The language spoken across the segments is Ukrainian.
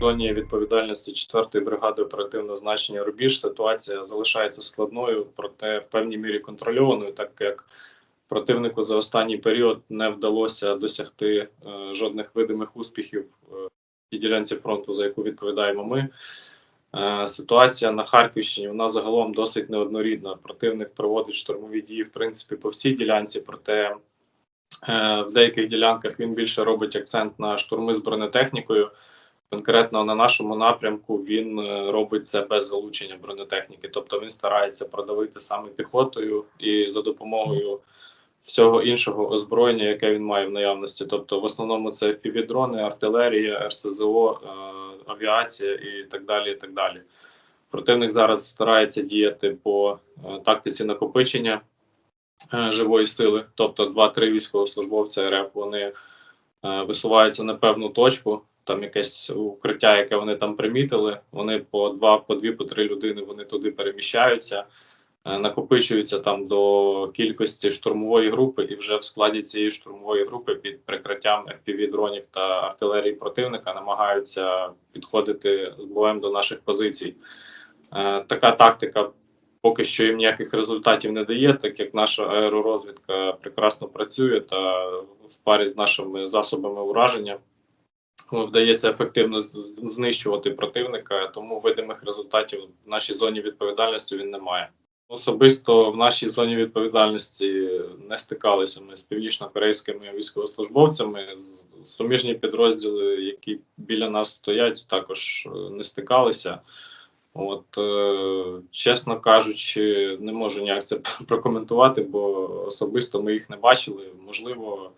Зоні відповідальності 4-ї бригади оперативного значення Рубіж ситуація залишається складною, проте в певній мірі контрольованою, так як противнику за останній період не вдалося досягти е, жодних видимих успіхів е, в тій ділянці фронту, за яку відповідаємо ми. Е, Ситуація на Харківщині вона загалом досить неоднорідна. Противник проводить штурмові дії, в принципі, по всій ділянці, проте е, в деяких ділянках він більше робить акцент на штурми з бронетехнікою. Конкретно на нашому напрямку він е, робить це без залучення бронетехніки, тобто він старається продавити саме піхотою і за допомогою всього іншого озброєння, яке він має в наявності. Тобто, в основному це півдрони, артилерія, РСЗО, е, авіація і так далі. І так далі. Противник зараз старається діяти по е, тактиці накопичення живої сили, тобто 2-3 військовослужбовця РФ вони висуваються на певну точку. Там якесь укриття, яке вони там примітили. Вони по два, по дві, по три людини вони туди переміщаються, е, накопичуються там до кількості штурмової групи, і вже в складі цієї штурмової групи під прикриттям fpv дронів та артилерії противника намагаються підходити з боєм до наших позицій. Е, Така тактика поки що їм ніяких результатів не дає, так як наша аеророзвідка прекрасно працює та в парі з нашими засобами ураження вдається ефективно знищувати противника, тому видимих результатів в нашій зоні відповідальності він не має. Особисто в нашій зоні відповідальності не стикалися ми з північно-корейськими військовослужбовцями. Суміжні підрозділи, які біля нас стоять, також е, не стикалися. От, е, чесно кажучи, не можу ніяк це прокоментувати, бо особисто ми їх не бачили. Можливо,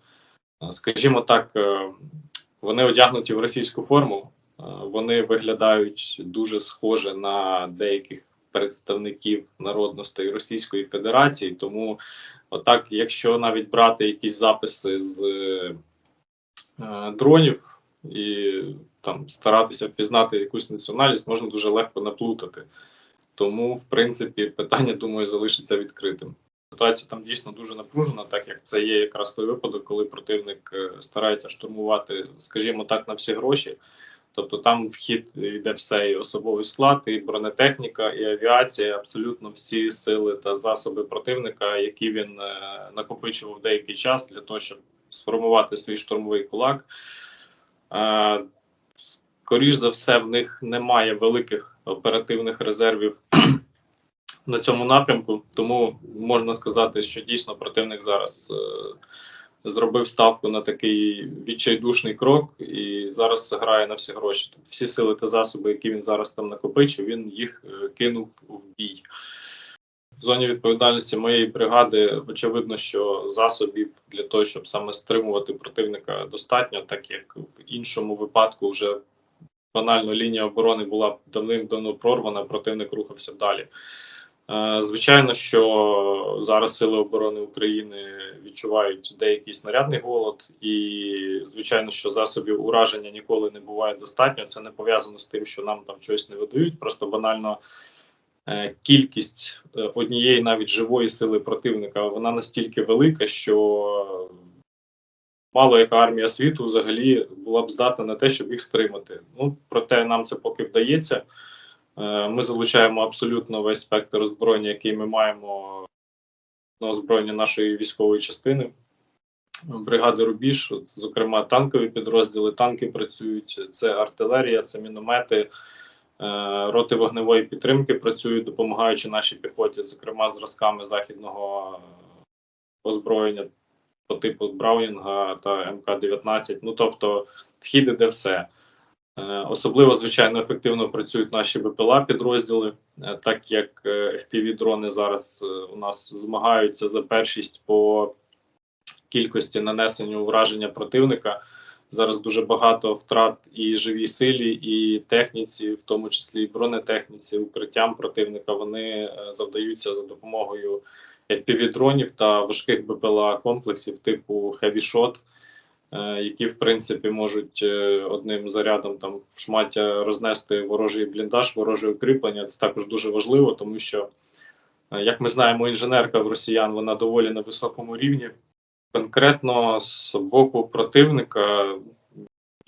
е, скажімо так, вони одягнуті в російську форму, е, вони виглядають дуже схоже на деяких представників народностей Російської Федерації. Тому, отак, якщо навіть брати якісь записи з е, дронів і там старатися впізнати якусь національність, можна дуже легко наплутати. Тому, в принципі, питання, думаю, залишиться відкритим. Ситуація там дійсно дуже напружена, так як це є якраз той випадок, коли противник е, старається штурмувати, скажімо так, на всі гроші. Тобто там в хід йде все і особовий склад, і бронетехніка, і авіація, абсолютно всі сили та засоби противника, які він е, накопичував деякий час для того, щоб сформувати свій штурмовий кулак. Е, скоріш за все, в них немає великих оперативних резервів на цьому напрямку, тому можна сказати, що дійсно противник зараз е, зробив ставку на такий відчайдушний крок і зараз грає на всі гроші. Тобто всі сили та засоби, які він зараз там накопичив, він їх е, кинув в бій. В зоні відповідальності моєї бригади очевидно, що засобів для того, щоб саме стримувати противника, достатньо, так як в іншому випадку вже банально лінія оборони була давним-давно прорвана, противник рухався далі. Е, Звичайно, що зараз Сили оборони України відчувають деякий снарядний голод, і звичайно, що засобів ураження ніколи не буває достатньо. Це не пов'язано з тим, що нам там щось не видають. Просто банально е, кількість е, однієї навіть живої сили противника вона настільки велика, що мало яка армія світу взагалі була б здатна на те, щоб їх стримати. Ну проте нам це поки вдається. Е, Ми залучаємо абсолютно весь спектр озброєння, який ми маємо на озброєння нашої військової частини. Бригади Рубіж, зокрема, танкові підрозділи, танки працюють, це артилерія, це міномети, е, роти вогневої підтримки працюють, допомагаючи нашій піхоті, зокрема зразками західного озброєння по типу Браунінга та МК-19. Ну тобто, вхід іде все. Е, Особливо, звичайно, ефективно працюють наші БПЛА підрозділи, е, так як fpv дрони зараз е, у нас змагаються за першість по кількості нанесення ураження противника. Зараз дуже багато втрат і живій силі, і техніці, в тому числі і бронетехніці, укриттям противника. Вони е, завдаються за допомогою fpv дронів та важких БПЛА комплексів типу Heavy Shot, е, які в принципі можуть е, одним зарядом там в шмаття рознести ворожий бліндаж, вороже укріплення. Це також дуже важливо, тому що, е, як ми знаємо, інженерка в росіян вона доволі на високому рівні. Конкретно з боку противника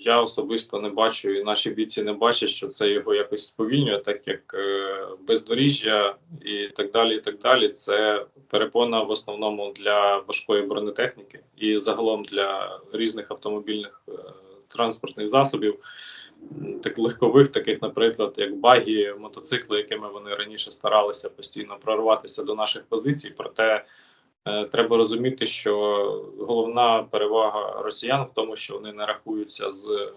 я особисто не бачу, і наші бійці не бачать, що це його якось сповільнює, так як е, бездоріжжя і так далі. І так далі. Це перепона в основному для важкої бронетехніки і загалом для різних автомобільних е, транспортних засобів, так легкових, таких, наприклад, як багі, мотоцикли, якими вони раніше старалися постійно прорватися до наших позицій. Проте Треба розуміти, що головна перевага росіян в тому, що вони не рахуються з е,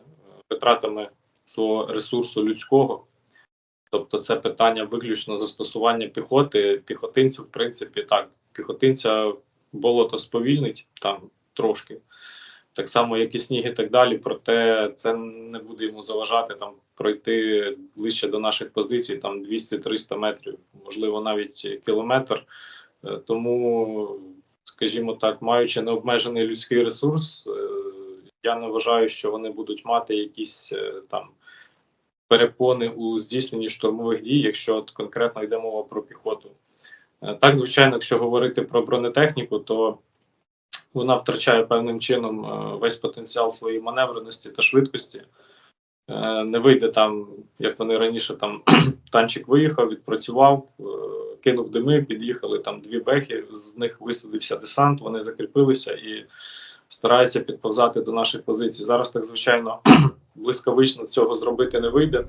витратами свого ресурсу людського. Тобто, це питання виключно застосування піхоти. Піхотинцю, в принципі, так, піхотинця болото сповільнить там трошки, так само, як і сніг, і так далі. Проте це не буде йому заважати там пройти ближче до наших позицій, там 200-300 метрів, можливо, навіть кілометр. Е, Тому, скажімо так, маючи необмежений людський ресурс, е, я не вважаю, що вони будуть мати якісь е, там перепони у здійсненні штурмових дій, якщо от конкретно йде мова про піхоту. Так, звичайно, якщо говорити про бронетехніку, то вона втрачає певним чином весь потенціал своєї маневреності та швидкості. Е, Не вийде там, як вони раніше там танчик виїхав, відпрацював, е, кинув дими, під'їхали там дві бехи, з них висадився десант, вони закріпилися і стараються підповзати до наших позицій. Зараз так звичайно блискавично цього зробити не вийде.